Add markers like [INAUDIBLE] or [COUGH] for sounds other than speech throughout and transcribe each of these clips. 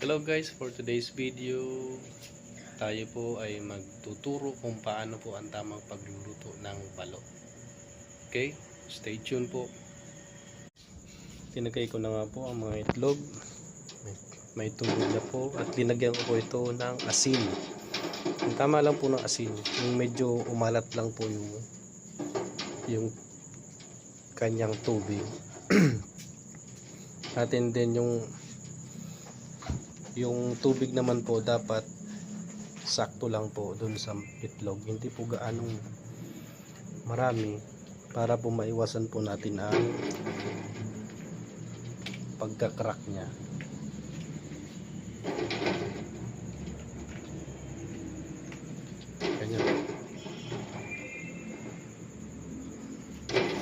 Hello guys, for today's video, tayo po ay magtuturo kung paano po ang tamang pagluluto ng balo. Okay? Stay tuned po. Tinagay ko na nga po ang mga itlog. May, may tubig na po at linagyan ko po ito ng asin. Ang tama lang po ng asin, yung medyo umalat lang po yung yung kanyang tubig. [CLEARS THROAT] Atin din yung yung tubig naman po dapat sakto lang po dun sa itlog. Hindi po gaanong marami para po maiwasan po natin ang pagka-crack niya. Ganyan.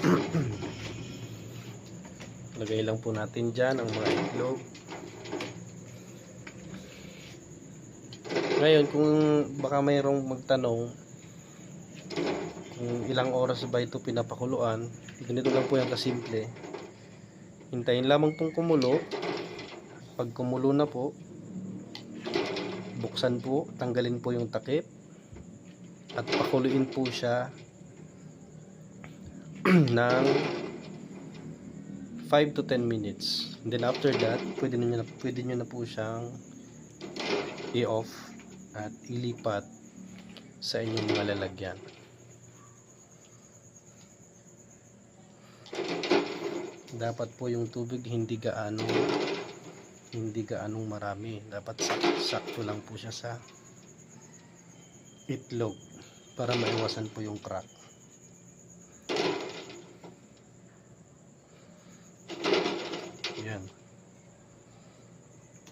[CLEARS THROAT] Lagay lang po natin dyan ang mga itlog Ngayon, kung baka mayroong magtanong kung ilang oras ba ito pinapakuluan, ganito lang po yan kasimple. Hintayin lamang pong kumulo. Pag kumulo na po, buksan po, tanggalin po yung takip at pakuluin po siya [CLEARS THROAT] ng 5 to 10 minutes. And then after that, pwede niyo na, pwede niyo na po siyang i-off at ilipat sa inyong mga lalagyan. Dapat po yung tubig hindi gaano hindi gaanong marami. Dapat sak- sakto lang po siya sa itlog para maiwasan po yung crack. Yan.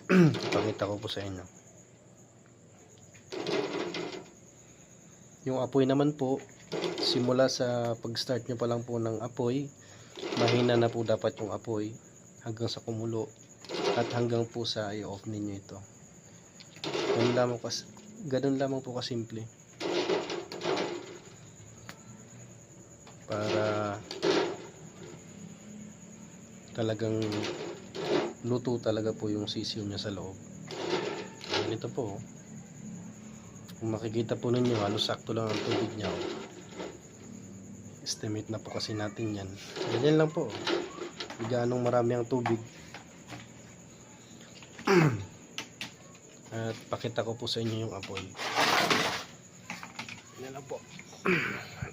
[CLEARS THROAT] Pakita ko po sa inyo. Yung apoy naman po, simula sa pag-start nyo pa lang po ng apoy, mahina na po dapat yung apoy hanggang sa kumulo at hanggang po sa i-off ninyo ito. Ganun lamang, kas ganun lamang po kasimple. Para talagang luto talaga po yung sisiyo niya sa loob. Ganito po. Oh. Kung makikita po ninyo, halos sakto lang ang tubig niya. oh. Estimate na po kasi natin yan. Ganyan lang po. Hindi gaanong marami ang tubig. [CLEARS THROAT] At pakita ko po sa inyo yung apoy. Yan lang po. [CLEARS THROAT]